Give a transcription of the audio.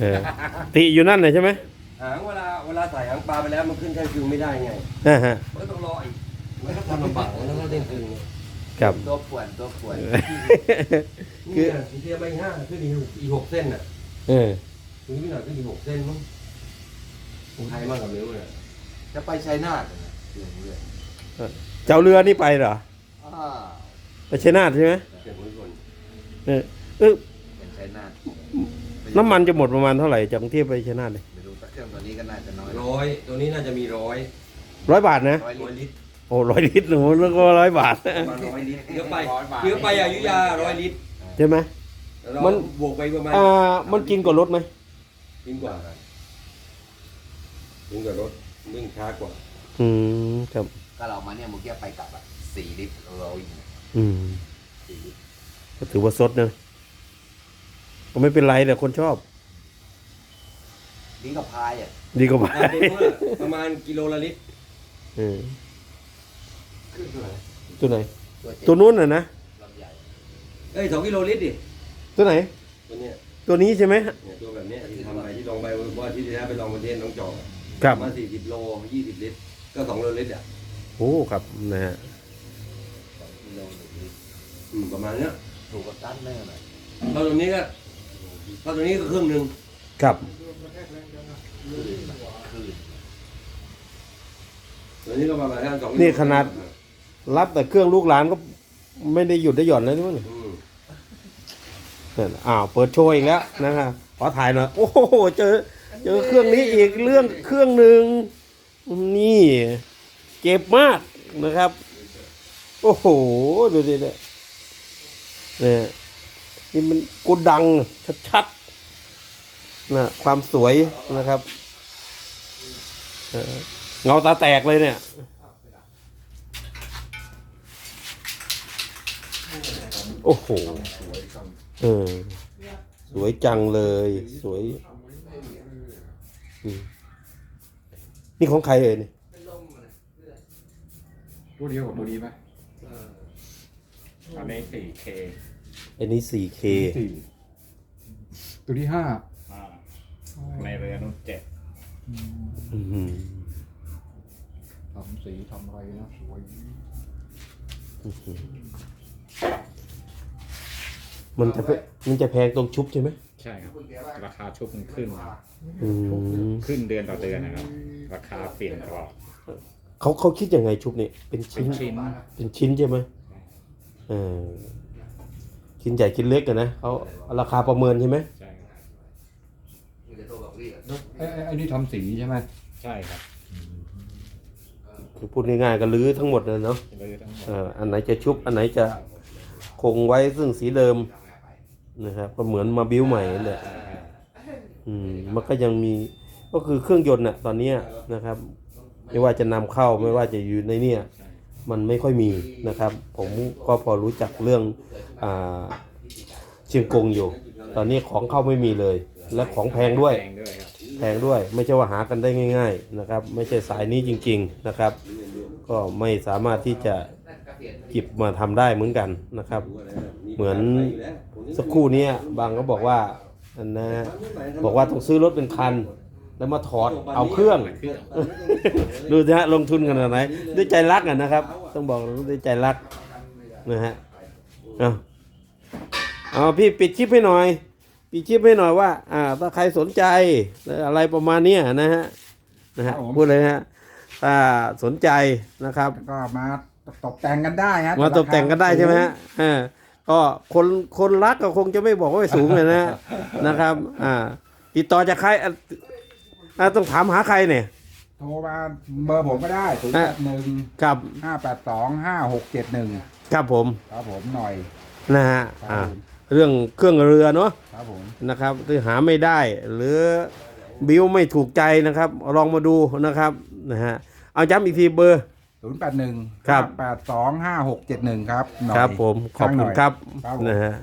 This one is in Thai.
เออติอยู่นั่นเลยใช่ไหมหางเวลาเวลาใส่หางปลาไปแล้วมันขึ้นแค่คืนไม่ได้ไงอ่าฮะมันก็ต้องรออีกมันก็ทำลำบากมันต้องเล่นคืนไงครับตัวป่วนตัวป่วนคือเทียบไปห้าขึ้นอีกอีกหกเส้นน่ะเออถึงพี่หน่อยขึ้นอีกหกเส้นมั้งใครมากกับนิ้วเนี่ยจะไปชัยนาทเหรอเนี่ยเรื่องเรื่องเจ้าเรือนี่ไปเหรออ้าวไปชัยนาทใช่ไหมเก็บไว้ก่อนเออเออเป็นชัยนาท น้ำมันจะหมดประมาณเท่าไหร่จากกรุงเทพไปชัยนาทเลยไม่รู้แต่เครื่องตัวนี้ก็น่าจะน้อยร้อยตัวนี้น่าจะมีร้อยร้อยบาทนะ ร้อยร้อยลิตรลิตรโอ้ร้อยลิตรหนูแล้วก็ร้อยบาท ประมาณร้อยลิตรเยอะไปเยอะไปอยุธยาร้อยลิตรใช่ไหมเรามันบวกไปประมาณอ่ามันกินกว่ารถไหมยิ่งกว่ายิ่งกว่ารถวิ่งช้ากว่าอืมครับก็เรามาเนี่ยเมื่อกี้ไปกลับอะสี่ลิตรเราอีกอืมสี่ลิตรก็ถือว่าสดนะก็ ไม่เป็นไรแต่คนชอบนี่ก็พายอะดีกว่าอ่าตัวนู้นอะประมาณกิโลละลิตรเออขึ้นเท่าไหร่ตัวไหน ตัวเจ็ดตัวนู้นน่ะนะ ลำใหญ่เอ้ยสองกิโลลิตรดิตัวไหน ตัวเนี้ยตัวนี้ใช่ไหมเนี่ยตัวแบบเนี้ยที่ทำไปที่ลองไปว่าที่ที่แล้วไปลองประเทศน้องจอกอะครับ มาสี่สิบโลยี่สิบลิตร ก็สองโลลิตรอะโอ้ครับนะฮะสองกิโลหนึ่งลิตรอืมประมาณเนี้ยถูกกับตันแน่หน่อยเท่าตัวนี้ก็ เท่าตัวนี้ก็ครึ่งหนึ่งครับคืนตัวนี้ก็ประมาณแค่สองนี่ขนาด รับแต่เครื่องลูกหลานก็ไม่ได้หยุดได้หย่อนเลยนี่มั้งอืมเนี่ยอ้าวเปิดโชว์อีกแล้วนะครับขอถ่ายหน่อยโอ้โหเจอ เจอเครื่องนี้อีกเรื่องเครื่องหนึ่งนี่เจ็บมากนะครับ โอ้โหดูดิเนี่ยเนี่ยนี่มันกูดังชัดๆ นะความสวยนะครับเออเงาตาแตกเลยเนี่ย โอ้โหเออสวยจังเลย สวยอืมนี่ของใครเอ่ยนี่ตัวเดียวกับตัวนี้ไหมอันนี้ 4K อันนี้ 4K สี่ตัวที่ห้า ทำสีทำอะไรนะสวยมันจะมันจะแพงตรงชุบใช่ไหมใช่ครับ ราคาชุบมันขึ้นขึ้นเดือนต่อเดือนนะครับ ราคาเปลี่ยนตลอดเขาเขาคิดยังไงชุบเนี่ยเป็นชิ้นเป็นชิ้นใช่ไหมเออชิ้นใหญ่ชิ้นเล็กกันนะเขาราคาประเมินใช่ไหมแต่ตัวแบบนี้อะ แล้ว ไอ้ไอ้ไอ้นี่ทำสีใช่ไหมใช่ครับคือพูดง่ายๆก็ลื้อทั้งหมดเลยเนาะเรือทั้งหมดเอ่ออันไหนจะชุบอันไหนจะคงไว้ซึ่งสีเดิมนะครับก็เหมือนมาบิ้วใหม่นั่นแหละอืมมันก็ยังมีก็คือเครื่องยนต์น่ะตอนเนี้ยนะครับ ไม่ว่าจะนำเข้าไม่ว่าจะอยู่ในเนี่ย มันไม่ค่อยมีนะครับ ผมก็พอรู้จักเรื่องอ่าเชียงกงอยู่ ตอนนี้ของเข้าไม่มีเลย และของแพงด้วย แพงด้วยครับ แพงด้วย ไม่ใช่ว่าหากันได้ง่าย ๆนะครับ ไม่ใช่สายนี้จริง ๆนะครับ ก็ไม่สามารถที่จะจิบมาทำได้เหมือนกันนะครับ เหมือนสักครู่นี้บางก็บอกว่าอันนะบอกว่าต้องซื้อรถเป็นคัน แล้วมาถอดเอาเครื่องเครื่องดูนะฮะลงทุนขนาดไหนด้วยใจรักอะนะครับ ต้องบอกด้วยใจรักนะฮะเอาเอาพี่ปิดคลิปให้หน่อย ปิดคลิปให้หน่อยว่า อ่า ถ้าใครสนใจอะไรประมาณเนี้ยนะฮะนะฮะพูดเลยฮะถ้าสนใจนะครับก็มาตกแต่งกันได้ฮะมาตกแต่งกันได้ใช่ไหมฮะอ่าก็คนคนรักก็คงจะไม่บอกว่าสูงเลยนะนะครับ อ่า ติดต่อจากใครอะอ่าต้องถามหาใครเนี่ย โทรมาเบอร์ผมก็ได้ศูนย์แปดหนึ่งครับ ห้าแปดสองห้าหกเจ็ดหนึ่งครับผม ครับผมหน่อยนะฮะ ครัอ่าบผม เรื่องเครื่องเรือเนาะครับผมนะครับที่หาไม่ได้ หรือบิวไม่ถูกใจนะครับ ลองมาดูนะครับนะฮะเอาย้ำอีกทีเบอร์ ศูนย์แปดหนึ่งครับ แปดสองห้าหกเจ็ดหนึ่งครับหน่อยครับผมขอบช่างหคุน่ณยครับครับผม นะฮะ